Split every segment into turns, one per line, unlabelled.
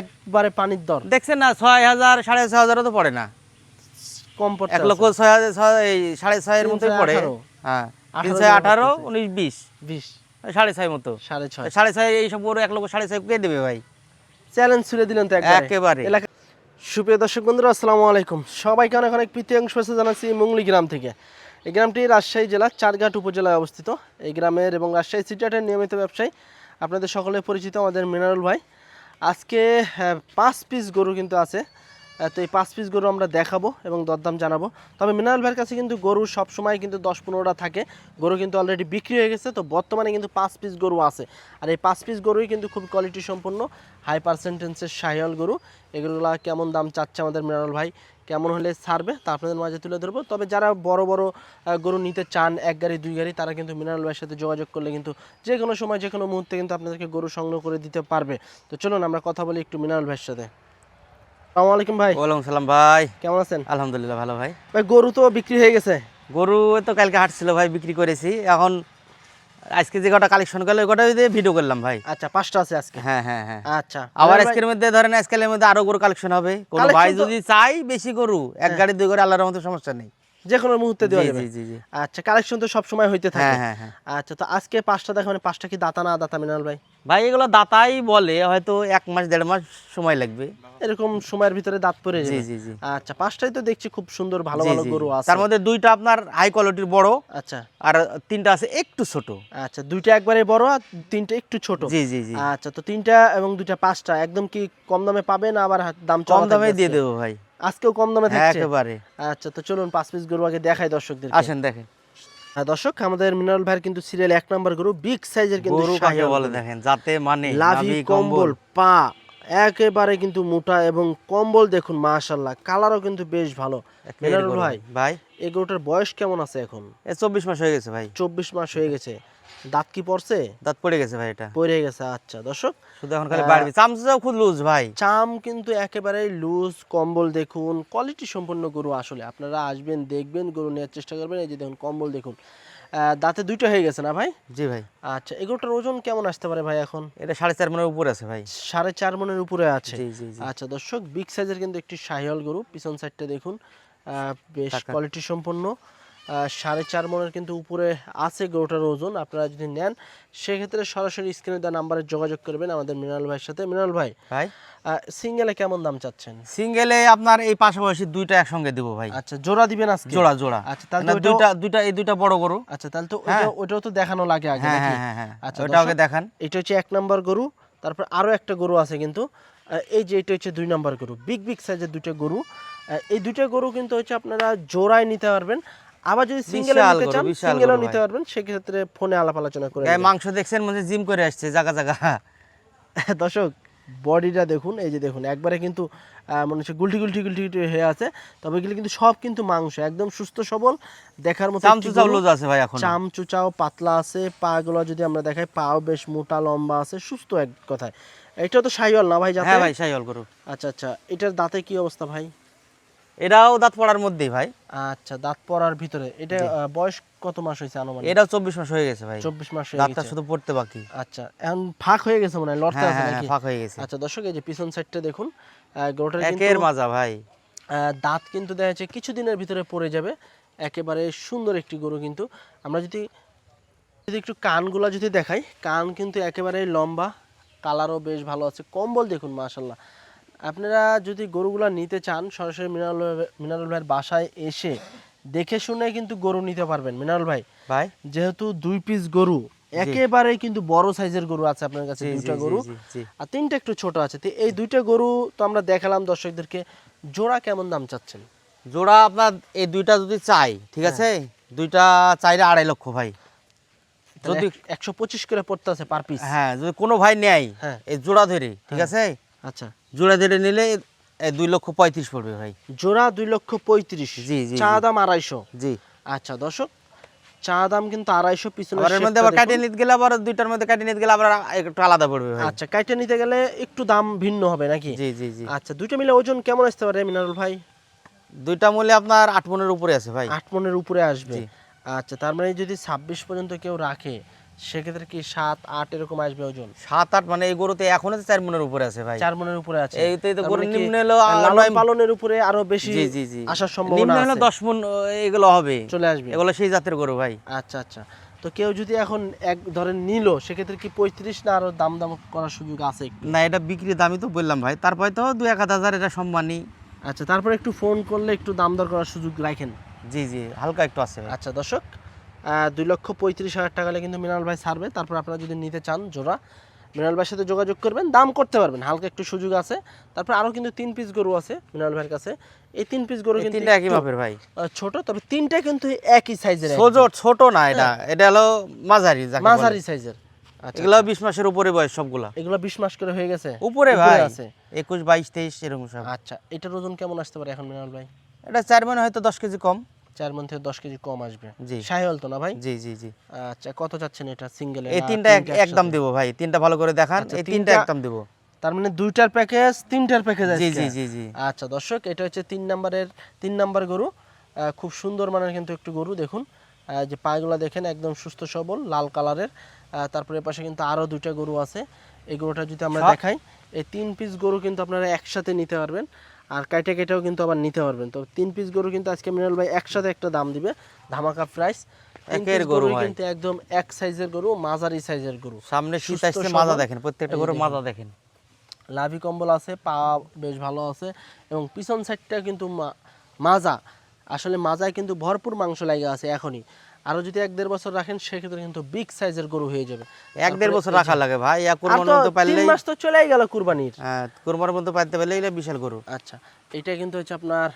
একবারে পানির দর।
দেখছেন না ছয় হাজার সাড়ে ছয় হাজারও তো পড়ে না।
কম পড়ে
এক লক্ষ ছয় হাজার ছয় এই সাড়ে ছয়ের মতোই পড়ে। হ্যাঁ ছয় আঠারো উনিশ বিশ।
বিশ।
সাড়ে ছয় মতো।
সাড়ে ছয়।
সাড়ে ছয় এইসব গরু এক লক্ষ সাড়ে ছয় কে দেবে ভাই?
চ্যালেঞ্জ ছুড়ে দিলেন তো একেবারে। সুপ্রিয় দর্শক বন্ধুরা আসসালামু আলাইকুম। সবাইকে অনেক অনেক প্রীতি অংশ জানাচ্ছি মুংলি গ্রাম থেকে। এই গ্রামটি রাজশাহী জেলার চারঘাট উপজেলায় অবস্থিত। এই গ্রামের এবং রাজশাহী সিটিহাটের নিয়মিত ব্যবসায়ী আপনাদের সকলে পরিচিত আমাদের মিনারুল ভাই। আজকে আহ, পাঁচ পিস গরু কিন্তু আছে। তো এই পাঁচ পিস গরু আমরা দেখাবো এবং দরদাম জানাব। তবে মিনারেল ভাইয়ের কাছে কিন্তু গরু সব সময় কিন্তু দশ পনেরোটা থাকে। গরু কিন্তু অলরেডি বিক্রি হয়ে গেছে তো বর্তমানে কিন্তু পাঁচ পিস গরু আছে। আর এই পাঁচ পিস গরুই কিন্তু খুব কোয়ালিটি সম্পন্ন হাই পার্সেন্টেন্সের শাহিয়াল গরু। এগুলো কেমন দাম চাচ্ছে আমাদের মিনারেল ভাই? কেমন হলে ছাড়বে তা আপনাদের মাঝে তুলে ধরবো। তবে যারা বড় বড় গরু নিতে চান এক গাড়ি দুই গাড়ি তারা কিন্তু মিনারেল ভাইয়ের সাথে যোগাযোগ করলে কিন্তু যে কোনো সময় যে কোনো মুহূর্তে কিন্তু আপনাদেরকে গরু সংগ্রহ করে দিতে পারবে। তো চলুন আমরা কথা বলি একটু মিনারুল ভাইয়ের সাথে। আসসালামু আলাইকুম ভাই।
ওয়ালাইকুম সালাম ভাই।
কেমন আছেন?
আলহামদুলিল্লাহ ভালো ভাই।
ভাই গরু তো বিক্রি হয়ে গেছে?
গরু তো কালকে হাটছিল ভাই বিক্রি করেছি। এখন আজকে যে কটা কালেকশন করল ওই কটা দিয়ে ভিডিও করলাম ভাই।
আচ্ছা পাঁচটা আছে আজকে?
হ্যাঁ হ্যাঁ হ্যাঁ।
আচ্ছা।
আবার আজকের মধ্যে ধরেন আজকালের মধ্যে আরও গরু কালেকশন হবে। কোনো ভাই যদি চাই বেশি গরু এক গাড়ি দুই গাড়ি আল্লাহর মতো সমস্যা নেই।
যে কোনো মুহূর্তে দেওয়া যাবে।
জি জি। জি
আচ্ছা কালেকশন তো সব সময় হইতে থাকে।
হ্যাঁ হ্যাঁ হ্যাঁ।
আচ্ছা তো আজকে পাঁচটা দেখা মানে পাঁচটা কি দাতা না দাতা মিনাল ভাই?
ভাই এগুলো দাতাই বলে হয়তো এক মাস দেড় মাস সময় লাগবে।
এরকম সময়ের ভিতরে দাঁত পড়ে যাবে।
জি জি।
আচ্ছা পাঁচটাই তো দেখছি খুব সুন্দর ভালো ভালো গরু আছে।
তার মধ্যে দুইটা আপনার হাই কোয়ালিটির বড়
আচ্ছা।
আর তিনটা আছে একটু ছোট।
আচ্ছা দুইটা একবারে বড় আর তিনটা একটু ছোট।
জি জি জি।
আচ্ছা তো তিনটা এবং দুইটা পাঁচটা একদম কি কম দামে পাবেন আবার দাম
কম দামে দিয়ে? দেবো ভাই।
আজকেও কম দামে
হ্যাঁ,
থাকছে?
একেবারে।
আচ্ছা তো চলুন পাঁচ পিস গরু আগে দেখাই দর্শকদের
আসেন দেখেন।
দর্শক আমাদের মিনারেল ভাইয়ের কিন্তু সিরিয়াল এক নম্বর গরু বিগ সাইজের কিন্তু
গরু কাকে বলে দেখেন? যাতে মানে
লাভি কম্বল। পা একেবারে কিন্তু মোটা এবং কম্বল দেখুন মাশাল্লাহ কালারও কিন্তু বেশ ভালো। মিনারুল ভাই
ভাই?
এই গরুটার বয়স কেমন আছে এখন?
এ চব্বিশ মাস হয়ে গেছে ভাই।
চব্বিশ মাস হয়ে গেছে। দাঁত কি পড়ছে?
দাঁত পড়ে গেছে ভাই এটা।
পড়ে গেছে আচ্ছা। দর্শক
শুধু এখন খালি বাড়বে। চামচাও খুব লুজ ভাই।
চাম কিন্তু একেবারে লুজ কম্বল দেখুন কোয়ালিটি সম্পন্ন গরু আসলে। আপনারা আসবেন দেখবেন গরু নেওয়ার চেষ্টা করবেন। এই যে দেখুন কম্বল দেখুন। দাঁতে দুইটা হয়ে গেছে না ভাই?
জি ভাই।
আচ্ছা এগুলোটার ওজন কেমন আসতে পারে ভাই এখন?
এটা সাড়ে চার মনের উপরে আছে ভাই।
সাড়ে চার মনের উপরে আছে। আচ্ছা দর্শক বিগ সাইজের কিন্তু একটি শাহিওয়াল গরু। পিছন সাইডটা দেখুন। বেশ কোয়ালিটি সম্পন্ন। সাড়ে চার মনের কিন্তু উপরে আছে গরুটার ওজন আপনারা যদি নেন সেক্ষেত্রে সরাসরি স্ক্রিনে দেওয়া নাম্বারে যোগাযোগ করবেন আমাদের মৃণাল ভাইয়ের সাথে। মৃণাল ভাই
ভাই?
সিঙ্গেলে কেমন দাম চাচ্ছেন?
সিঙ্গেলে আপনার এই পাশাপাশি দুইটা একসঙ্গে দেবো ভাই।
আচ্ছা জোড়া দিবেন আজকে?
জোড়া জোড়া।
আচ্ছা তাহলে
না,
তো ওইটাও-
দুইটা দুইটা এই দুইটা বড় গরু।
আচ্ছা তাহলে তো
হ্যাঁ।
ওইটাও তো দেখানো লাগে আগে
হ্যাঁ হ্যাঁ হ্যাঁ
আচ্ছা
ওটা আগে দেখান।
এটা হচ্ছে এক নাম্বার গরু তারপর আরও একটা গরু আছে কিন্তু এই যে এটা হচ্ছে দুই নাম্বার গরু। বিগ বিগ সাইজের দুইটা গরু। এই দুইটা গরু কিন্তু হচ্ছে আপনারা জোড়ায় নিতে পারবেন। আবার যদি সিঙ্গেল নিতে চান সিঙ্গেলও নিতে পারবেন। সেক্ষেত্রে ফোনে আলাপ আলোচনা করে
মাংস দেখছেন হচ্ছে জিম করে আসছে জায়গা জায়গা
দর্শক বডিটা দেখুন এই যে দেখুন একবারে কিন্তু মনে হচ্ছে গুলটি গুলটি গুলটি গুলটি হয়ে আছে। তবে এগুলো কিন্তু সব কিন্তু মাংস একদম সুস্থ সবল দেখার মতো একটি
চামচু চাও
গরু।
আছে ভাই এখন।
চামচুচাও পাতলা আছে পাগুলো যদি আমরা দেখাই পাও বেশ মোটা লম্বা আছে সুস্থ এক কথায়। এটা তো সাইওয়াল না ভাই
হ্যাঁ ভাই সাইহল গরু।
আচ্ছা আচ্ছা এটার দাঁতে কি অবস্থা ভাই?
এটাও দাঁত পড়ার মধ্যেই ভাই।
আচ্ছা দাঁত পড়ার ভিতরে। এটা বয়স কত মাস হয়েছে আনুমানিক?
এটাও চব্বিশ মাস হয়ে গেছে ভাই।
চব্বিশ মাস হয়ে
দাঁতটা শুধু পড়তে বাকি।
আচ্ছা এখন ফাঁক হয়ে গেছে মনে হয়? লড়তে
হ্যাঁ
আছে
হ্যাঁ
নাকি?
ফাঁক হয়ে গেছে।
আচ্ছা দর্শক এই যে পিছন সাইডটা দেখুন গরুটার কিন্তু
একের মাজা ভাই।
দাঁত কিন্তু দেখা যাচ্ছে কিছুদিনের ভিতরে পড়ে যাবে। একেবারে সুন্দর একটি গরু কিন্তু। আমরা যদি যদি একটু কানগুলো যদি দেখাই কান কিন্তু একেবারে লম্বা কালারও বেশ ভালো আছে। কম্বল দেখুন মাশাল্লাহ আপনারা যদি গরুগুলো নিতে চান সরাসরি মিনারল মিনারল ভাইয়ের বাসায় এসে দেখে শুনে কিন্তু গরু নিতে পারবেন। মিনারল ভাই
ভাই?
যেহেতু দুই পিস গরু একেবারে কিন্তু বড় সাইজের গরু আছে আপনার কাছে দুইটা গরু। আর তিনটা একটু ছোট আছে। তো এই দুইটা গরু তো আমরা দেখালাম দর্শকদেরকে। জোড়া কেমন দাম চাচ্ছেন?
জোড়া আপনার এই দুইটা যদি চাই ঠিক
হ্যাঁ।
আছে? দুইটা চাইলে আড়াই লক্ষ ভাই। যদি
একশো পঁচিশ করে পড়তে আছে পার পিস
হ্যাঁ যদি কোনো ভাই নেয়
হ্যাঁ।
এই জোড়া ধরে ঠিক আছে?
আচ্ছা।
জোড়া ধরে নিলে দুই লক্ষ পঁয়ত্রিশ পড়বে ভাই।
জোড়া দুই লক্ষ পঁয়ত্রিশ।
জি, জি,
চা দাম আড়াইশো।
জি।
আচ্ছা দর্শক চা দাম কিন্তু আড়াইশো পিছনে
এর মধ্যে আবার কাটিয়ে নিতে গেলে আবার দুইটার মধ্যে কাটিয়ে নিতে গেলে আবার একটু আলাদা পড়বে ভাই।
আচ্ছা কাইটে নিতে গেলে একটু দাম ভিন্ন হবে নাকি?
জি জি জি।
আচ্ছা দুইটা মিলে ওজন কেমন আসতে পারে মিনারুল ভাই?
দুইটা মূল্যে আপনার আট মনের উপরে আছে ভাই।
আট মনের উপরে আসবে। আচ্ছা তার মানে যদি ছাব্বিশ পর্যন্ত কেউ রাখে সেক্ষেত্রে কি সাত আট এরকম আসবে ওজন?
সাত আট মানে এই গরুতে এখনও তো চার মনের উপরে আছে ভাই।
চার মনের উপরে আছে।
এইটাই তো গরুর
মানে
নিম্ন হলো
লালন পালনের উপরে আরও বেশি
জি জি জি।
আসার সম্ভাবনা
নিম্ন
হলো
দশ মন এগুলো হবে।
চলে আসবে।
এগুলো সেই জাতের গরু ভাই।
আচ্ছা আচ্ছা। তো কেউ যদি এখন এক ধরেন নিল সেক্ষেত্রে কি পঁয়ত্রিশ না আরও দাম দাম করার সুযোগ আছে
না এটা বিক্রির দামই তো বললাম ভাই। তারপরে তো দু এক হাজার এটা সম্মানী
আচ্ছা তারপরে একটু ফোন করলে একটু দাম দর করার সুযোগ রাখেন।
জি জি হালকা একটু আছে
আচ্ছা দর্শক দুই লক্ষ পঁয়ত্রিশ হাজার টাকা হলে কিন্তু মিনাল ভাই ছাড়বে। তারপর আপনারা যদি নিতে চান জোড়া মিনাল ভাইয়ের সাথে যোগাযোগ করবেন দাম করতে পারবেন হালকা একটু সুযোগ আছে। তারপর আরও কিন্তু তিন পিস গরু আছে মিনাল ভাইয়ের কাছে। এই তিন পিস গরু কিন্তু
একই মাপের ভাই।
ছোট তবে তিনটা কিন্তু একই সাইজের
ছোট ছোট না এটা এটা হলো মাঝারি
মাঝারি সাইজের আচ্ছা
এগুলো বিশ মাসের উপরে বয়স সবগুলা।
এগুলো বিশ মাস করে হয়ে গেছে?
উপরে ভাই
আছে?
একুশ বাইশ তেইশ এরকম সব।
আচ্ছা এটার ওজন কেমন আসতে পারে এখন মিনাল ভাই?
এটা চার মানে হয়তো দশ কেজি কম।
চার মন থেকে দশ কেজি কম আসবে।
জি।
সাহেল তো না ভাই?
জি জি জি।
আচ্ছা কত চাচ্ছেন এটা সিঙ্গেল
এই তিনটা একদম দেবো ভাই তিনটা ভালো করে দেখান
আচ্ছা,
এই তিনটা একদম দেবো।
তার মানে দুইটার প্যাকেজ তিনটার প্যাকেজ
জি জি জি জি।
আচ্ছা দর্শক এটা হচ্ছে তিন নাম্বারের তিন নাম্বার গরু। খুব সুন্দর মানের কিন্তু একটু গরু দেখুন। যে পায়গুলা দেখেন একদম সুস্থ সবল লাল কালারের। তারপরে পাশে কিন্তু আরও দুইটা গরু আছে। এই গরুটা যদি আমরা দেখাই এই তিন পিস গরু কিন্তু আপনারা একসাথে নিতে পারবেন। আর কাইটা কেটেও কিন্তু আবার নিতে পারবেন। তো তিন পিস গরু কিন্তু আজকে মিনাল ভাই একসাথে একটা দাম দিবে ধামাকা প্রাইস
একের গরু।
কিন্তু একদম এক সাইজের গরু মাঝারি সাইজের গরু।
সামনে শীত আসছে মাজা দেখেন প্রত্যেকটা গরু মাজা দেখেন।
লাভি কম্বল আছে পা বেশ ভালো আছে। এবং পিছন সাইডটা কিন্তু মাজা। আসলে মাজায় কিন্তু ভরপুর মাংস লাগে আছে এখনই। আরও যদি এক দেড় বছর রাখেন সেক্ষেত্রে কিন্তু বিগ সাইজের গরু হয়ে যাবে।
এক দেড় বছর রাখা লাগে ভাই
তিন মাস তো চলেই গেল কুরবানির।
হ্যাঁ কোরবানির মধ্যে পাইতে পারলে এটা বিশাল গরু।
আচ্ছা এটা কিন্তু হচ্ছে আপনার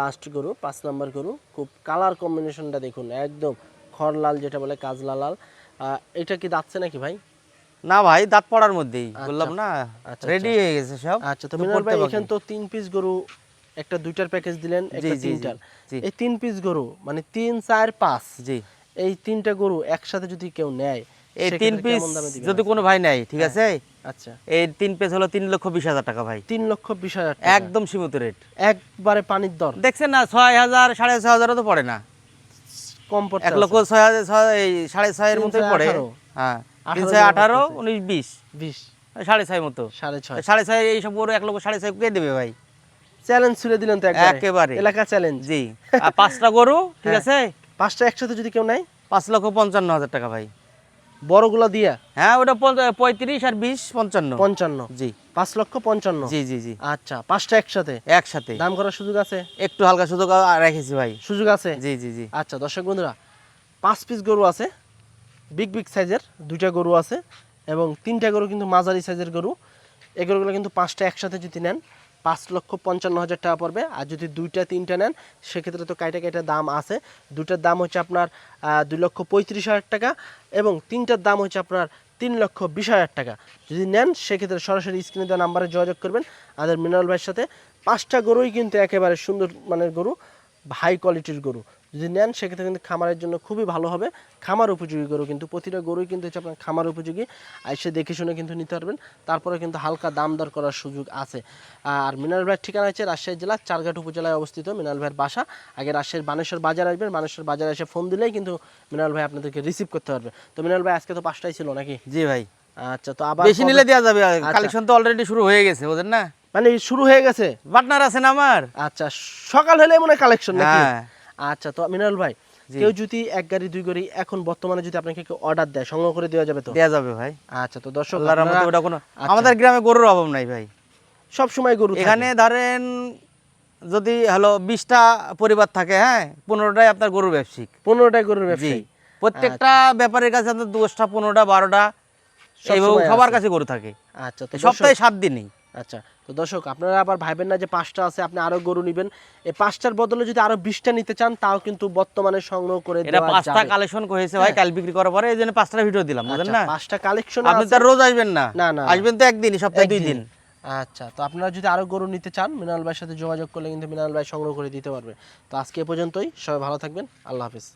লাস্ট গরু পাঁচ নাম্বার গরু। খুব কালার কম্বিনেশনটা দেখুন একদম খড় লাল যেটা বলে কাজলা লাল। এটা কি দাঁতছে নাকি ভাই?
না ভাই দাঁত পড়ার মধ্যেই বললাম না
আচ্ছা,
রেডি হয়ে গেছে সব
আচ্ছা তো মিনাল ভাই। এখানে তো তিন পিস গরু একটা দুইটার প্যাকেজ দিলেন একটা তিনটার। এই তিন পিস গরু মানে তিন চার পাঁচ
জি।
এই তিনটা গরু একসাথে যদি কেউ নেয়
এই তিন পিস? যদি কোনো ভাই নেয় ঠিক আছে?
আচ্ছা।
এই তিন পিস হলো তিন লক্ষ বিশ হাজার টাকা ভাই।
তিন লক্ষ বিশ হাজার
একদম সীমিত রেট
একবারে পানির দর।
দেখছেন না ছয় হাজার সাড়ে ছয় হাজারও তো পড়ে না।
কম পড়তে
এক লক্ষ ছয় হাজার এই সাড়ে ছয়ের মতোই পড়ে। হ্যাঁ তিন ছয় আঠারো উনিশ বিশ।
বিশ।
সাড়ে ছয় মতো।
সাড়ে ছয়।
সাড়ে ছয় এইসব গরু এক লক্ষ সাড়ে ছয় কে দেবে ভাই।
চ্যালেঞ্জ ছুড়ে দিলেন তো একবারে। এলাকা চ্যালেঞ্জ
জি। আর পাঁচটা গরু ঠিক
হ্যাঁ।
আছে?
পাঁচটা একসাথে যদি কেউ নেয়?
পাঁচ লক্ষ পঞ্চান্ন হাজার টাকা ভাই।
বড়গুলো দিয়া?
হ্যাঁ ওটা পঁয়ত্রিশ আর বিশ পঞ্চান্ন।
পঞ্চান্ন।
জি।
পাঁচ লক্ষ পঞ্চান্ন?
জি জি জি।
আচ্ছা পাঁচটা একসাথে?
একসাথে।
দাম করার সুযোগ আছে?
একটু হালকা সুযোগ রেখেছি ভাই।
সুযোগ আছে?
জি জি জি।
আচ্ছা দর্শক বন্ধুরা পাঁচ পিস গরু আছে বিগ বিগ সাইজের দুইটা গরু আছে এবং তিনটা গরু কিন্তু মাঝারি সাইজের গরু। এই গরুগুলো কিন্তু পাঁচটা একসাথে যদি নেন পাঁচ লক্ষ পঞ্চান্ন হাজার টাকা পড়বে। আর যদি দুইটা, তিনটা নেন, সেক্ষেত্রে তো কাইটা কাইটা দাম আছে। দুটার দাম হচ্ছে আপনার দুই লক্ষ পঁয়ত্রিশ হাজার টাকা এবং তিনটার দাম হচ্ছে আপনার তিন লক্ষ বিশ হাজার টাকা। যদি নেন, সেক্ষেত্রে সরাসরি স্ক্রিনে দেওয়া নাম্বারে যোগাযোগ করবেন। আমাদের মিনারল ভাইয়ের সাথে পাঁচটা গরুই কিন্তু একেবারে সুন্দর মানের গরু হাই কোয়ালিটির গরু। যদি নেন সেক্ষেত্রে কিন্তু খামারের জন্য খুবই ভালো হবে। খামার উপযোগী গরু কিন্তু প্রতিটা গরুই কিন্তু হচ্ছে আপনার খামার উপযোগী। এসে দেখে শুনে কিন্তু নিতে পারবেন। তারপরে কিন্তু হালকা দাম দর করার সুযোগ আছে। আর মিনাল ভাইয়ের ঠিকানা হচ্ছে রাজশাহী জেলা চারঘাট উপজেলায় অবস্থিত মিনাল ভাইয়ের বাসা। আগে রাজশাহীর বানেশ্বর বাজার আসবেন। বানেশ্বর বাজারে এসে ফোন দিলেই কিন্তু মিনাল ভাই আপনাদেরকে রিসিভ করতে পারবে। তো মিনাল ভাই আজকে তো পাঁচটাই ছিল নাকি?
জি ভাই।
আচ্ছা তো আবার
বেশি নিলে দেওয়া যাবে।
আচ্ছা।
কালেকশন তো অলরেডি শুরু হয়ে গেছে বুঝেন না?
মানে শুরু হয়ে গেছে?
পার্টনার আছেন আমার।
আচ্ছা সকাল হলে মনে কালেকশন নাকি?
হ্যাঁ।
আচ্ছা তো মিনাল ভাই কেউ যদি এক গাড়ি দুই গাড়ি এখন বর্তমানে যদি আপনাকে কেউ অর্ডার দেয় সংগ্রহ করে দেওয়া যাবে তো?
দেওয়া যাবে ভাই।
আচ্ছা তো দর্শক
ওটা কোনো
আচ্ছা।
আমাদের গ্রামে গরুর অভাব নাই ভাই।
সব সময় গরু
এখানে ধরেন যদি হলো বিশটা পরিবার থাকে হ্যাঁ পনেরোটাই আপনার গরুর ব্যবসায়িক।
পনেরোটাই গরুর ব্যবসায়ী
প্রত্যেকটা ব্যাপারের কাছে আপনার দশটা পনেরোটা বারোটা
সব
সবার কাছে গরু থাকে।
আচ্ছা
সপ্তাহে সাত দিনই।
আচ্ছা তো দর্শক আপনারা আবার ভাইবেন না যে পাঁচটা আছে আপনি আরও গরু নেবেন। এই পাঁচটার বদলে যদি আরও বিশটা নিতে চান তাও কিন্তু বর্তমানে সংগ্রহ করে
এটা পাঁচটা কালেকশন হয়েছে ভাই কাল বিক্রি করার পরে এই জন্য পাঁচটা ভিডিও দিলাম বুঝলেন
আচ্ছা,
না?
পাঁচটা কালেকশন
আপনি তো রোজ আসবেন না।
না, না,
আসবেন তো একদিন সপ্তাহে দুই দিন।
আচ্ছা তো আপনারা যদি আরও গরু নিতে চান মিনাল ভাইয়ের সাথে যোগাযোগ করলে কিন্তু মিনাল ভাই সংগ্রহ করে দিতে পারবে। তো আজকে এ পর্যন্তই সবাই ভালো থাকবেন আল্লাহ হাফিজ।